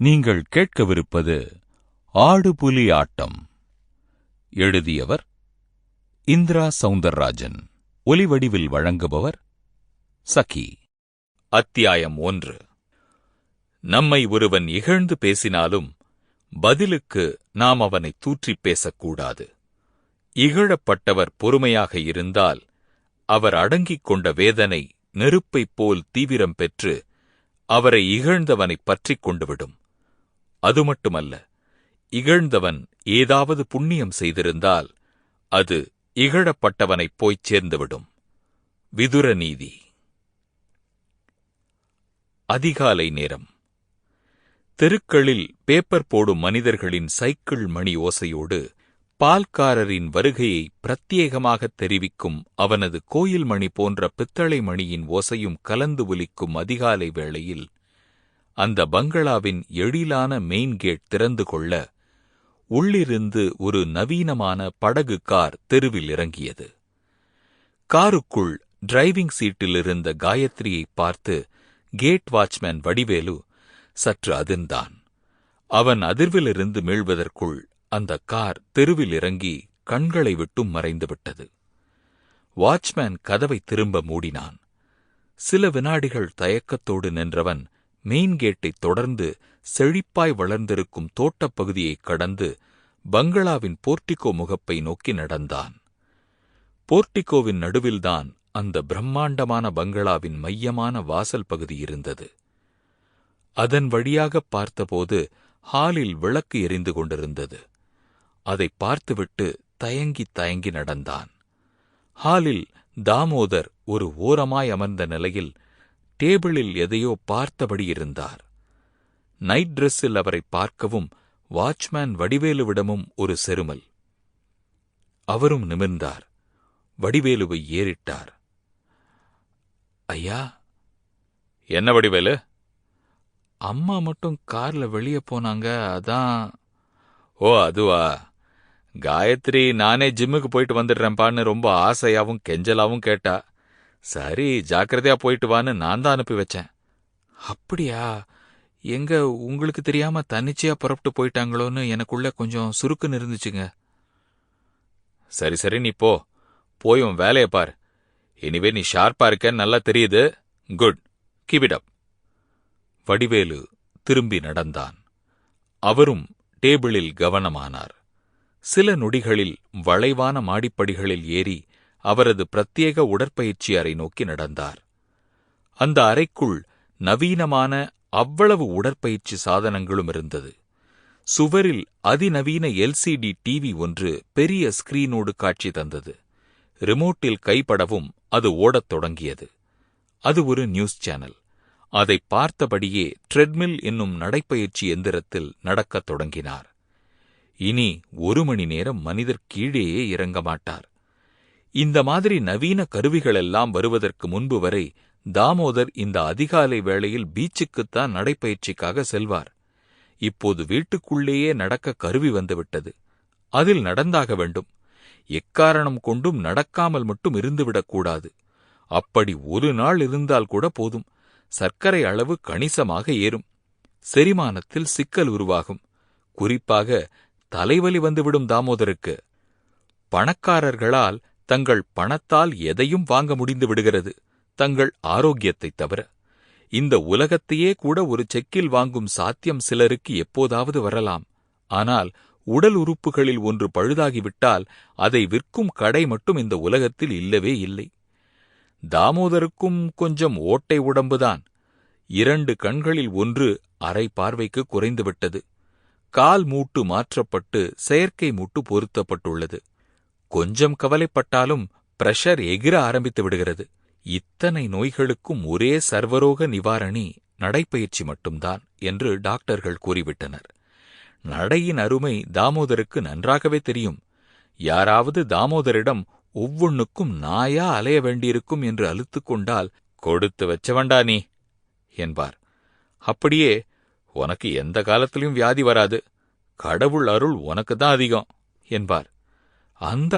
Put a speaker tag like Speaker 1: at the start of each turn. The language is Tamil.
Speaker 1: நீங்கள் கேட்கவிருப்பது ஆடுபுலி ஆட்டம். எழுதியவர் இந்திரா சவுந்தரராஜன். ஒலிவடிவில் வழங்குபவர் சகி. அத்தியாயம் ஒன்று. நம்மை ஒருவன் இகழ்ந்து பேசினாலும் பதிலுக்கு நாம் அவனை தூற்றிப் பேசக்கூடாது. இகழப்பட்டவர் பொறுமையாக இருந்தால் அவர் அடங்கிக் கொண்ட வேதனை நெருப்பைப் போல் தீவிரம் பெற்று அவரை இகழ்ந்தவனைப் பற்றிக் கொண்டுவிடும். அது மட்டுமல்ல இகழ்ந்தவன் ஏதாவது புண்ணியம் செய்திருந்தால் அது இகழப்பட்டவனைப் போய்ச் சேர்ந்துவிடும். விதுர நீதி அதிகாலை நேரம். தெருக்களில் பேப்பர் போடும் மனிதர்களின் சைக்கிள் மணி ஓசையோடு பால்காரரின் வருகையை பிரத்யேகமாக தெரிவிக்கும் அவனது கோயில் மணி போன்ற பித்தளை மணியின் ஓசையும் கலந்து ஒலிக்கும் அதிகாலை வேளையில் அந்த பங்களாவின் எழிலான மெயின் கேட் திறந்து கொள்ள உள்ளிருந்து ஒரு நவீனமான படகு கார் தெருவில் இறங்கியது. காருக்குள் டிரைவிங் சீட்டில் இருந்த காயத்ரியை பார்த்து கேட் வாட்ச்மேன் வடிவேலு சற்று அதிர்ந்தான். அவன் அதிர்விலிருந்து மீள்வதற்குள் அந்த கார் தெருவில் இறங்கி கண்களை விட்டும் மறைந்துவிட்டது. வாட்ச்மேன் கதவை திரும்ப மூடினான். சில வினாடிகள் தயக்கத்தோடு நின்றவன் மெயின் கேட்டைத் தொடர்ந்து செழிப்பாய் வளர்ந்திருக்கும் தோட்டப் பகுதியைக் கடந்து பங்களாவின் போர்டிகோ முகப்பை நோக்கி நடந்தான். போர்டிகோவின் நடுவில்தான் அந்த பிரம்மாண்டமான பங்களாவின் மையமான வாசல் பகுதி இருந்தது. அதன் வழியாகப் பார்த்தபோது ஹாலில் விளக்கு எரிந்து கொண்டிருந்தது. அதை பார்த்துவிட்டு தயங்கி தயங்கி நடந்தான். ஹாலில் தாமோதர் ஒரு ஓரமாய் அமர்ந்த நிலையில் டேபிளில் எதையோ பார்த்தபடி இருந்தார். நைட் ட்ரெஸ்ஸில் அவரை பார்க்கவும் வாட்ச்மேன் வடிவேலுவிடமும் ஒரு செருமல். அவரும் நிமிர்ந்தார். வடிவேலுவை ஏறிட்டார். ஐயா என்ன வடிவேலு? அம்மா மட்டும் கார்ல வெளியே போனாங்க அதான். ஓ அதுவா? காயத்ரி நானே ஜிம்முக்கு போயிட்டு வந்துடுறேன்ப்பான்னு ரொம்ப ஆசையாவும் கெஞ்சலாவும் கேட்டா. சரி ஜாக்கிரதையா போயிட்டு வான்னு நான் தான் அனுப்பி வச்சேன். அப்படியா? எங்க உங்களுக்கு தெரியாம தன்னிச்சையா புறப்பட்டு போயிட்டாங்களோன்னு எனக்குள்ள கொஞ்சம் சுருக்குன்னு இருந்துச்சுங்க. சரி சரி நீ போ. போய் உன் வேலையை பார். இனிவே நீ ஷார்ப்பா இருக்க நல்லா தெரியுது. Good keep it up Vadivelu திரும்பி நடந்தான். அவரும் டேபிளில் கவனமானார். சில நொடிகளில் வளைவான மாடிப்படிகளில் ஏறி அவரது பிரத்யேக உடற்பயிற்சி அறை நோக்கி நடந்தார். அந்த அறைக்குள் நவீனமான அவ்வளவு உடற்பயிற்சி சாதனங்களும் இருந்தது. சுவரில் அதிநவீன எல்சிடி டிவி ஒன்று பெரிய ஸ்கிரீனோடு காட்சி தந்தது. ரிமோட்டில் கைப்படவும் அது ஓடத் தொடங்கியது. அது ஒரு நியூஸ் சேனல். அதை பார்த்தபடியே ட்ரெட்மில் என்னும் நடைப்பயிற்சி எந்திரத்தில் நடக்கத் தொடங்கினார். இனி ஒரு மணி நேரம் மனிதர் கீழேயே இறங்க மாட்டார். இந்த மாதிரி நவீன கருவிகளெல்லாம் வருவதற்கு முன்பு வரை தாமோதர் இந்த அதிகாலை வேளையில் பீச்சுக்குத்தான் நடைப்பயிற்சிக்காக செல்வார். இப்போது வீட்டுக்குள்ளேயே நடக்க கருவி வந்துவிட்டது. அதில் நடந்தாக வேண்டும். எக்காரணம் கொண்டும் நடக்காமல் மட்டும் இருந்துவிடக்கூடாது அப்படி ஒரு நாள் இருந்தால் கூட போதும். சர்க்கரை அளவு கணிசமாக ஏறும். செரிமானத்தில் சிக்கல் உருவாகும். குறிப்பாக தலைவலி வந்துவிடும் தாமோதருக்கு. பணக்காரர்களால் தங்கள் பணத்தால் எதையும் வாங்க முடிந்து விடுகிறது. தங்கள் ஆரோக்கியத்தைத் தவிர. இந்த உலகத்தையே கூட ஒரு செக்கில் வாங்கும் சாத்தியம் சிலருக்கு எப்போதாவது வரலாம். ஆனால் உடல் உறுப்புகளில் ஒன்று பழுதாகிவிட்டால் அதை விற்கும் கடை மட்டும் இந்த உலகத்தில் இல்லவே இல்லை. தாமோதருக்கும் கொஞ்சம் ஓட்டை உடம்புதான். இரண்டு கண்களில் ஒன்று அரை பார்வைக்கு குறைந்துவிட்டது. கால் மூட்டு மாற்றப்பட்டு செயற்கை மூட்டு பொருத்தப்பட்டுள்ளது. கொஞ்சம் கவலைப்பட்டாலும் பிரஷர் எகிர ஆரம்பித்து விடுகிறது. இத்தனை நோய்களுக்கும் ஒரே சர்வரோக நிவாரணி நடைப்பயிற்சி மட்டும்தான் என்று டாக்டர்கள் கூறிவிட்டனர். நடையின் அருமை தாமோதருக்கு நன்றாகவே தெரியும். யாராவது தாமோதரிடம் ஒவ்வொன்னுக்கும் நாயா அலைய வேண்டியிருக்கும் என்று அழுத்துக் கொண்டால் கொடுத்து வச்சவண்டா நீ என்பார். அப்படியே உனக்கு எந்த காலத்திலும் வியாதி வராது. கடவுள் அருள் உனக்கு தான் அதிகம் என்பார். அந்த